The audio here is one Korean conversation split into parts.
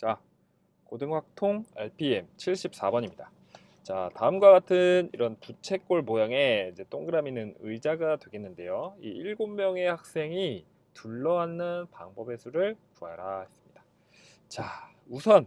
자, 고등학통 RPM 74번입니다. 자, 다음과 같은 이런 부채꼴 모양의 이제 동그라미는 의자가 되겠는데요. 이 일곱 명의 학생이 둘러앉는 방법의 수를 구하라 했습니다. 자, 우선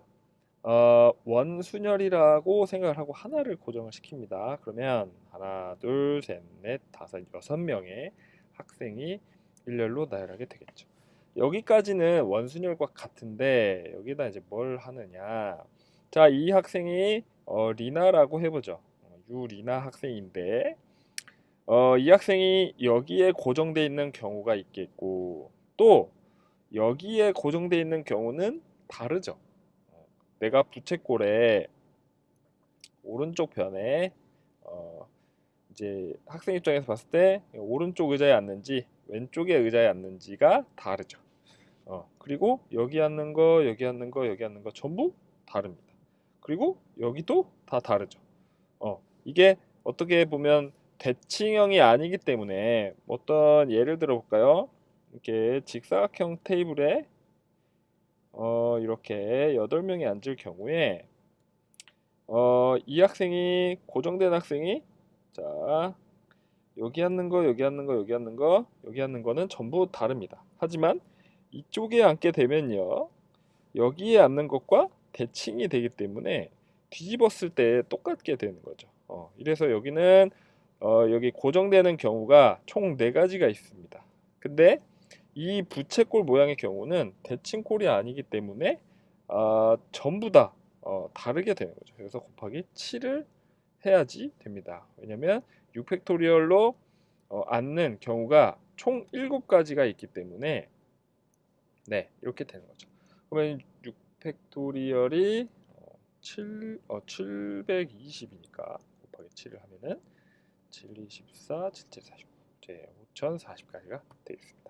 어, 원순열이라고 생각을 하고 하나를 고정을 시킵니다. 그러면 하나, 둘, 셋, 넷, 다섯, 여섯 명의 학생이 일렬로 나열하게 되겠죠. 여기까지는 원순열과 같은데 여기다 이제 뭘 하느냐? 자, 이 학생이 어, 리나라고 해보죠. 어, 유리나 학생인데 어, 이 학생이 여기에 고정돼 있는 경우가 있겠고 또 여기에 고정돼 있는 경우는 다르죠. 어, 내가 부채꼴에 오른쪽 편에 어, 이제 학생 입장에서 봤을 때 오른쪽 의자에 앉는지 왼쪽에 의자에 앉는지가 다르죠. 어, 그리고 여기 앉는 거, 여기 앉는 거, 여기 앉는 거 전부 다릅니다. 그리고 여기도 다 다르죠. 어, 이게 어떻게 보면 대칭형이 아니기 때문에 어떤 예를 들어 볼까요? 이렇게 직사각형 테이블에 어, 이렇게 여덟 명이 앉을 경우에 어, 이 학생이 고정된 학생이 자 여기 앉는 거, 여기 앉는 거, 여기 앉는 거, 여기 앉는 거는 전부 다릅니다. 하지만 이쪽에 앉게 되면요. 여기에 앉는 것과 대칭이 되기 때문에 뒤집었을 때 똑같게 되는 거죠. 어, 이래서 여기는 어, 여기 고정되는 경우가 총네 가지가 있습니다. 근데 이 부채꼴 모양의 경우는 대칭꼴이 아니기 때문에 아, 전부 다 어, 다르게 되는 거죠. 그래서 곱하기 7을 해야지 됩니다. 왜냐면 6팩토리얼로 어, 앉는 경우가 총 7가지가 있기 때문에 네, 이렇게 되는 거죠. 그러면 6팩토리얼이 어, 7, 어, 720이니까 곱하기 7을 하면은 7, 24, 7, 7, 49, 이제 5040까지가 되겠습니다.